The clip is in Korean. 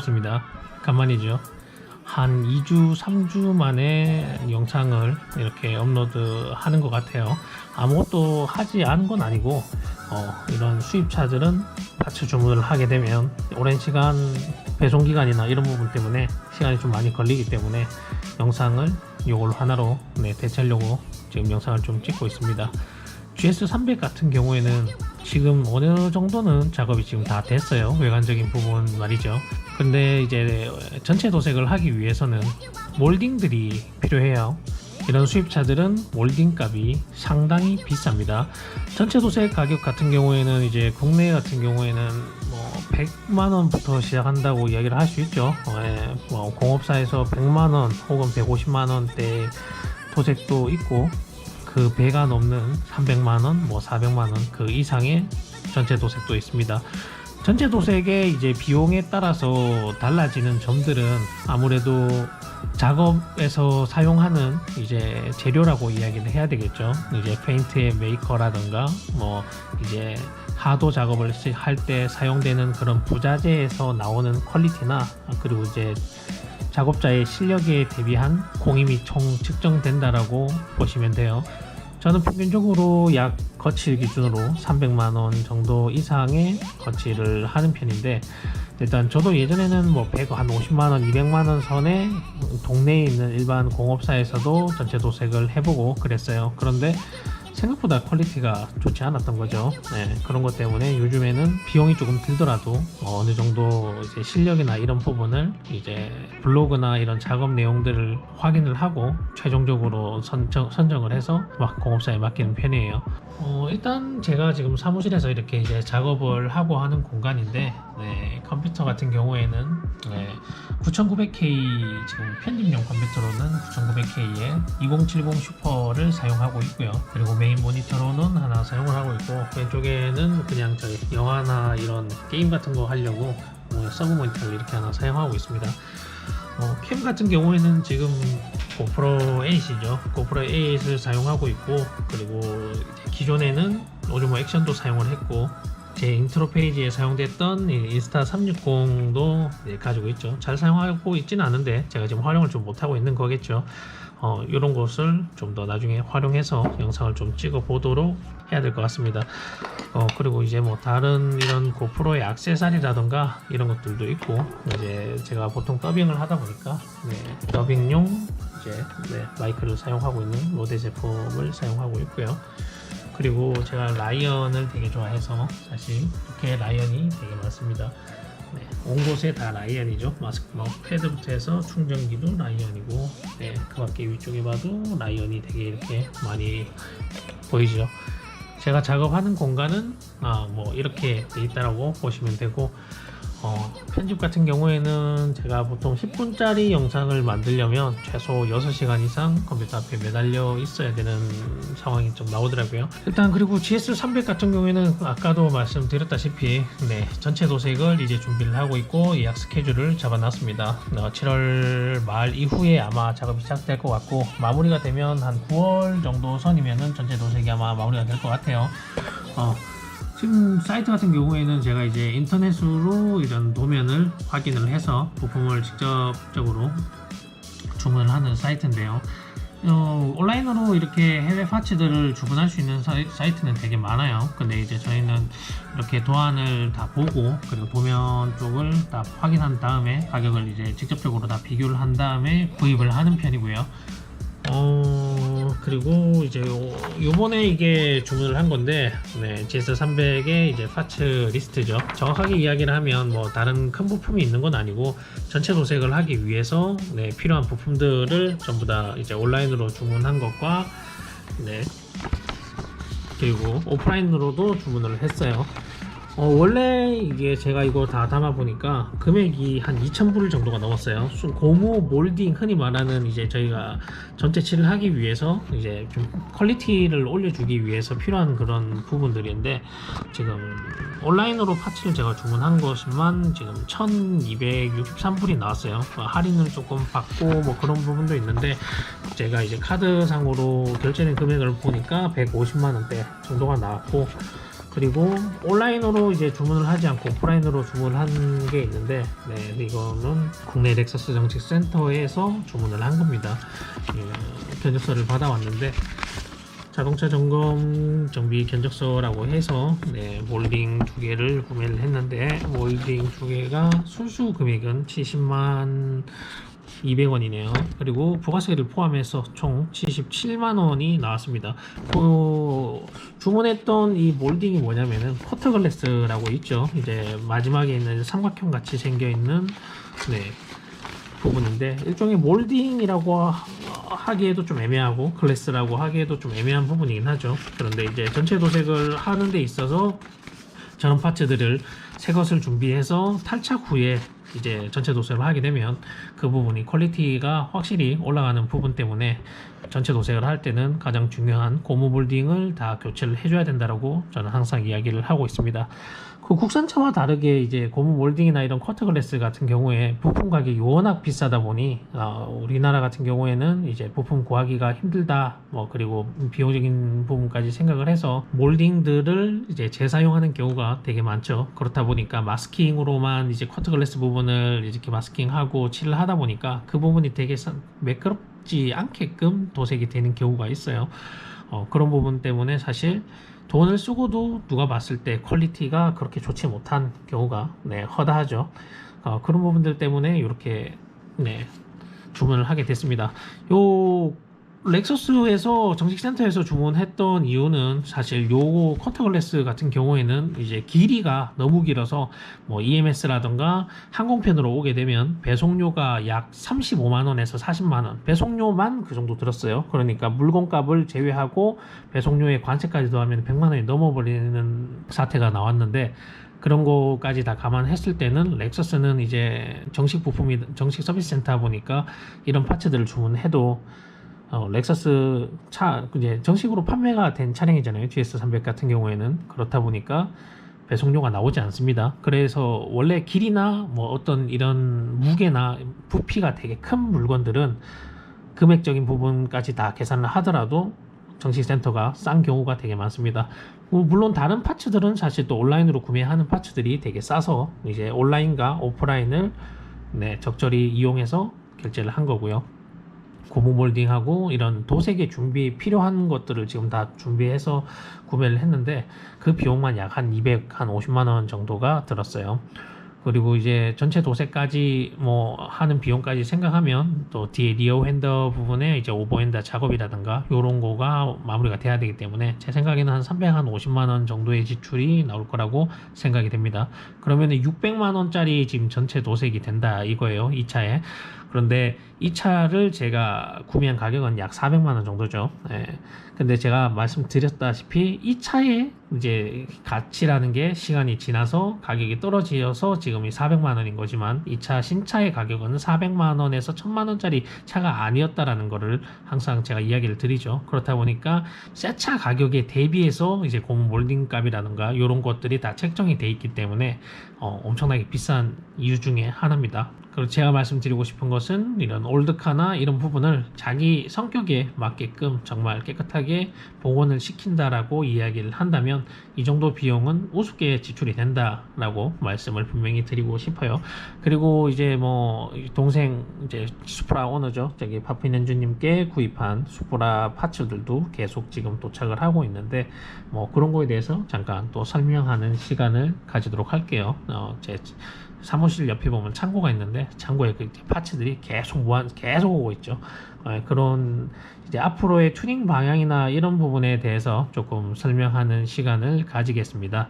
반갑습니다. 간만이죠. 한 2주, 3주 만에 영상을 이렇게 업로드 하는 것 같아요. 아무것도 하지 않은 건 아니고, 어, 이런 수입차들은 파츠 주문을 하게 되면 오랜 시간 배송 기간이나 이런 부분 때문에 시간이 좀 많이 걸리기 때문에 영상을 이걸로 하나로 네, 대체하려고 지금 영상을 좀 찍고 있습니다. GS300 같은 경우에는 지금 어느 정도는 작업이 지금 다 됐어요. 외관적인 부분 말이죠. 근데 이제 전체 도색을 하기 위해서는 몰딩들이 필요해요. 이런 수입차들은 몰딩 값이 상당히 비쌉니다. 전체 도색 가격 같은 경우에는 이제 국내 같은 경우에는 뭐 100만 원부터 시작한다고 이야기를 할 수 있죠. 어, 예, 뭐 공업사에서 100만 원 혹은 150만 원대 도색도 있고 그 배가 넘는 300만 원, 뭐 400만 원 그 이상의 전체 도색도 있습니다. 전체 도색의 이제 비용에 따라서 달라지는 점들은 아무래도 작업에서 사용하는 이제 재료라고 이야기를 해야 되겠죠. 이제 페인트의 메이커라든가 뭐 이제 하도 작업을 할 때 사용되는 그런 부자재에서 나오는 퀄리티나 그리고 이제 작업자의 실력에 대비한 공임이 총 측정된다라고 보시면 돼요. 저는 평균적으로 약 거칠 기준으로 300만 원 정도 이상의 거치를 하는 편인데 일단 저도 예전에는 뭐 100, 한 50만 원, 200만 원 선에 동네에 있는 일반 공업사에서도 전체 도색을 해보고 그랬어요. 그런데 생각보다 퀄리티가 좋지 않았던 거죠. 네, 그런 것 때문에 요즘에는 비용이 조금 들더라도 어느 정도 이제 실력이나 이런 부분을 이제 블로그나 이런 작업 내용들을 확인을 하고 최종적으로 선정, 선정을 해서 막 공업사에 맡기는 편이에요. 어, 일단 제가 지금 사무실에서 이렇게 이제 작업을 하고 하는 공간인데 네, 컴퓨터 같은 경우에는 네, 9900K 지금 편집용 컴퓨터로는 9900K에 2070 슈퍼를 사용하고 있고요. 그리고 메인 모니터로는 하나 사용을 하고 있고 왼쪽에는 그냥 저희 영화나 이런 게임 같은 거 하려고 뭐 서브 모니터를 이렇게 하나 사용하고 있습니다. 어, 캠 같은 경우에는 지금 고프로 8이죠. 고프로 8을 사용하고 있고 그리고 기존에는 오즈모 액션도 사용을 했고 제 인트로 페이지에 사용됐던 이 인스타 360도 가지고 있죠. 잘 사용하고 있지는 않은데 제가 지금 활용을 좀 못하고 있는 거겠죠. 어, 이런 것을 좀 더 나중에 활용해서 영상을 좀 찍어 보도록 해야 될 것 같습니다. 어, 그리고 이제 뭐 다른 이런 고프로의 액세서리라던가 이런 것들도 있고 이제 제가 보통 더빙을 하다 보니까 네, 더빙용 이제 네, 마이크를 사용하고 있는 로데 제품을 사용하고 있고요. 그리고 제가 라이언을 되게 좋아해서 사실 이렇게 라이언이 되게 많습니다. 네, 온 곳에 다 라이언이죠. 마스크, 뭐 패드부터 해서 충전기도 라이언이고, 네, 그 밖에 위쪽에 봐도 라이언이 되게 이렇게 많이 보이죠. 제가 작업하는 공간은 아, 뭐 이렇게 돼 있다라고 보시면 되고, 어, 편집 같은 경우에는 제가 보통 10분짜리 영상을 만들려면 최소 6시간 이상 컴퓨터 앞에 매달려 있어야 되는 상황이 좀 나오더라고요. 일단 그리고 GS300 같은 경우에는 아까도 말씀드렸다시피 네, 전체 도색을 이제 준비를 하고 있고 예약 스케줄을 잡아놨습니다. 어, 7월 말 이후에 아마 작업이 시작될 것 같고 마무리가 되면 한 9월 정도 선이면은 전체 도색이 아마 마무리가 될 것 같아요. 어, 지금 사이트 같은 경우에는 제가 이제 인터넷으로 이런 도면을 확인을 해서 부품을 직접적으로 주문을 하는 사이트인데요. 어, 온라인으로 이렇게 해외 파츠들을 주문할 수 있는 사이, 사이트는 되게 많아요. 근데 이제 저희는 이렇게 도안을 다 보고 그리고 도면 쪽을 다 확인한 다음에 가격을 이제 직접적으로 다 비교를 한 다음에 구입을 하는 편이고요. 어 그리고 이제 요, 요번에 이게 주문을 한 건데 네, GS300의 이제 파츠 리스트죠. 정확하게 이야기를 하면 뭐 다른 큰 부품이 있는 건 아니고 전체 도색을 하기 위해서 네, 필요한 부품들을 전부 다 이제 온라인으로 주문한 것과 네 그리고 오프라인으로도 주문을 했어요. 어, 원래 이게 제가 이거 다 담아 보니까 금액이 한 2,000불 정도가 넘었어요. 수- 고무 몰딩 흔히 말하는 이제 저희가 전체 칠을 하기 위해서 이제 좀 퀄리티를 올려주기 위해서 필요한 그런 부분들인데 지금 온라인으로 파츠를 제가 주문한 것만 지금 1,263불이 나왔어요. 어, 할인을 조금 받고 뭐 그런 부분도 있는데 제가 이제 카드상으로 결제된 금액을 보니까 150만 원대 정도가 나왔고 그리고 온라인으로 이제 주문을 하지 않고 오프라인으로 주문을 한 게 있는데 네, 이거는 국내 렉서스 정책 센터에서 주문을 한 겁니다. 예, 견적서를 받아왔는데 자동차 점검 정비 견적서라고 해서 네, 몰딩 두 개를 구매를 했는데 몰딩 두 개가 순수 금액은 70만 200원이네요. 그리고 부가세를 포함해서 총 77만 원이 나왔습니다. 그 주문했던 이 몰딩이 뭐냐면은 커터글래스라고 있죠. 이제 마지막에 있는 삼각형 같이 생겨 있는 네. 부분인데 일종의 몰딩이라고 하- 하기에도 좀 애매하고 글래스라고 하기에도 좀 애매한 부분이긴 하죠. 그런데 이제 전체 도색을 하는 데 있어서 저런 파츠들을 새 것을 준비해서 탈착 후에 이제 전체 도색을 하게 되면 그 부분이 퀄리티가 확실히 올라가는 부분 때문에 전체 도색을 할 때는 가장 중요한 고무 몰딩을 다 교체를 해줘야 된다라고 저는 항상 이야기를 하고 있습니다. 그 국산차와 다르게 이제 고무 몰딩이나 이런 커터 글래스 같은 경우에 부품 가격이 워낙 비싸다 보니 어, 우리나라 같은 경우에는 이제 부품 구하기가 힘들다 뭐 그리고 비용적인 부분까지 생각을 해서 몰딩들을 이제 재사용하는 경우가 되게 많죠. 그렇다 보니까 마스킹으로만 이제 커터 글래스 부분을 이렇게 마스킹하고 칠을 하다 보니까 그 부분이 되게 사- 매끄럽지 않게끔 도색이 되는 경우가 있어요. 어, 그런 부분 때문에 사실 돈을 쓰고도 누가 봤을 때 퀄리티가 그렇게 좋지 못한 경우가 네, 허다하죠. 어, 그런 부분들 때문에 이렇게 네, 주문을 하게 됐습니다. 요 렉서스에서 정식 센터에서 주문했던 이유는 사실 요 커터글래스 같은 경우에는 이제 길이가 너무 길어서 뭐 EMS라던가 항공편으로 오게 되면 배송료가 약 35만 원에서 40만 원 배송료만 그 정도 들었어요. 그러니까 물건값을 제외하고 배송료에 관세까지 더하면 100만 원이 넘어버리는 사태가 나왔는데 그런 거까지 다 감안했을 때는 렉서스는 이제 정식 부품이 정식 서비스 센터 보니까 이런 파츠들을 주문해도 어, 렉서스 차 이제 정식으로 판매가 된 차량이잖아요. GS300 같은 경우에는 그렇다 보니까 배송료가 나오지 않습니다. 그래서 원래 길이나 뭐 어떤 이런 무게나 부피가 되게 큰 물건들은 금액적인 부분까지 다 계산을 하더라도 정식 센터가 싼 경우가 되게 많습니다. 뭐 물론 다른 파츠들은 사실 또 온라인으로 구매하는 파츠들이 되게 싸서 이제 온라인과 오프라인을 네, 적절히 이용해서 결제를 한 거고요. 고무 몰딩하고 이런 도색에 준비 필요한 것들을 지금 다 준비해서 구매를 했는데 그 비용만 약 한 200, 한 50만 원 정도가 들었어요. 그리고 이제 전체 도색까지 뭐 하는 비용까지 생각하면 또 뒤에 리어 핸더 부분에 이제 오버핸더 작업이라든가 요런 거가 마무리가 돼야 되기 때문에 제 생각에는 한 300, 한 50만 원 정도의 지출이 나올 거라고 생각이 됩니다. 그러면은 600만 원짜리 지금 전체 도색이 된다 이거예요. 이 차에. 그런데 이 차를 제가 구매한 가격은 약 400만 원 정도죠. 예. 근데 제가 말씀드렸다시피 이 차의 이제 가치라는 게 시간이 지나서 가격이 떨어지어서 지금 이 400만 원인 거지만 이 차 신차의 가격은 400만 원에서 1000만 원짜리 차가 아니었다라는 거를 항상 제가 이야기를 드리죠. 그렇다 보니까 새 차 가격에 대비해서 이제 고무 몰딩 값이라든가 이런 것들이 다 책정이 돼 있기 때문에 어, 엄청나게 비싼 이유 중에 하나입니다. 그리고 제가 말씀드리고 싶은 것은 이런 올드카나 이런 부분을 자기 성격에 맞게끔 정말 깨끗하게 복원을 시킨다라고 이야기를 한다면 이 정도 비용은 우습게 지출이 된다라고 말씀을 분명히 드리고 싶어요. 그리고 이제 뭐 동생 이제 수프라 오너죠. 저기 파피넨주님께 구입한 수프라 파츠들도 계속 지금 도착을 하고 있는데 뭐 그런 거에 대해서 잠깐 또 설명하는 시간을 가지도록 할게요. 어, 제 사무실 옆에 보면 창고가 있는데 창고에 그 파츠들이 계속 무한 계속 오고 있죠. 어, 그런 이제 앞으로의 튜닝 방향이나 이런 부분에 대해서 조금 설명하는 시간을 가지겠습니다.